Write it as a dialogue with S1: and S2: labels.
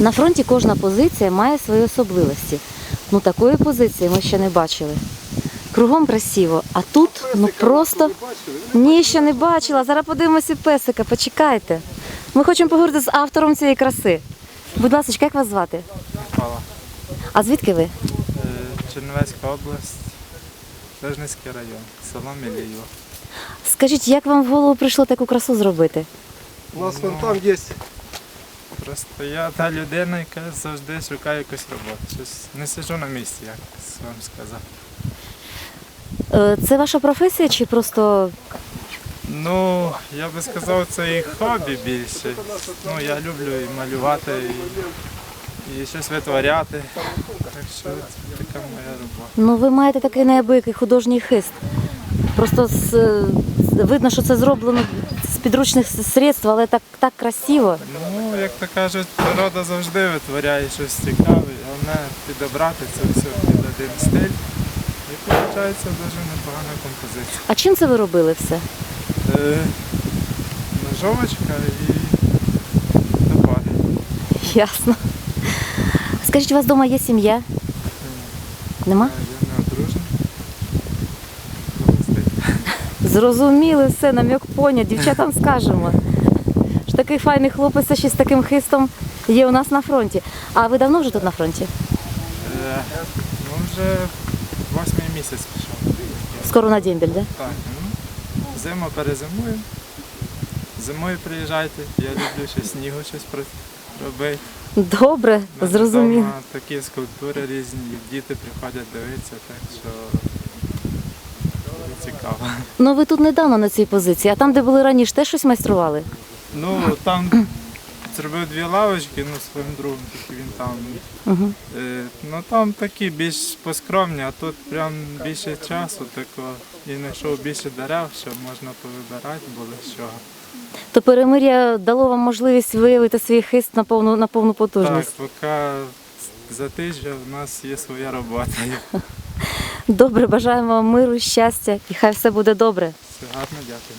S1: На фронті кожна позиція має свої особливості. Ну такої позиції ми ще не бачили. Кругом красиво, а тут ну просто ні, ще не бачила. Зараз подивимося песика. Почекайте. Ми хочемо поговорити з автором цієї краси. Будь ласка, як вас звати?
S2: Микола.
S1: А звідки ви?
S2: Е, Чернівецька область, Лежницький район, село Мілієво.
S1: Скажіть, як вам в голову прийшло таку красу зробити?
S3: У нас вон там есть
S2: Просто я та людина, яка завжди шукає якусь роботу. Щось не сиджу на місці, як вам сказати.
S1: Е, Це ваша професія чи просто
S2: Ну, я би сказав, це і хобі більше. Ну, я люблю і малювати, і, і щось витворяти. Так що це така моя робота.
S1: ну ви маєте такий неабиякий художній хист? Просто з, видно, що це зроблено підручних средств, але так, так красиво.
S2: Ну, як то кажуть, природа завжди витворяє щось цікаве, головне підібрати це все під один стиль. І виходить дуже непогана композиція.
S1: А чим це ви робили все?
S2: Е, ножовочка і топор.
S1: Ясно. Скажіть, у вас вдома є сім'я? Нема?
S2: Е, Я не
S1: Зрозуміли все, намік понят. Дівчатам скажемо. Що такий файний хлопець ще з таким хистом є у нас на фронті. А ви давно вже тут на фронті?
S2: Е, Ну, вже восьмий місяць пішов.
S1: Скоро на дембель, да?
S2: Так, ну, зиму перезимую. Зимою приїжджайте, я люблю ще снігу щось робити.
S1: Добре, зрозуміло.
S2: Такі скульптури різні, діти приходять дивитися, так що цікаво.
S1: Ну ви тут недавно на цій позиції, а там, де були раніше, теж щось майстрували?
S2: Ну там зробив дві лавочки, ну своїм другом, тільки він там.
S1: Угу.
S2: Е, ну там такі більш поскромні, а тут прям більше часу такого. І знайшов більше дерев, щоб можна повибирати було з чого.
S1: То перемир'я дало вам можливість виявити свій хист на повну, на повну
S2: Так,
S1: потужність.
S2: поки за тиждень у нас є своя робота.
S1: Добре, бажаємо вам миру, щастя і хай все буде добре.
S2: Все гарно, дякую.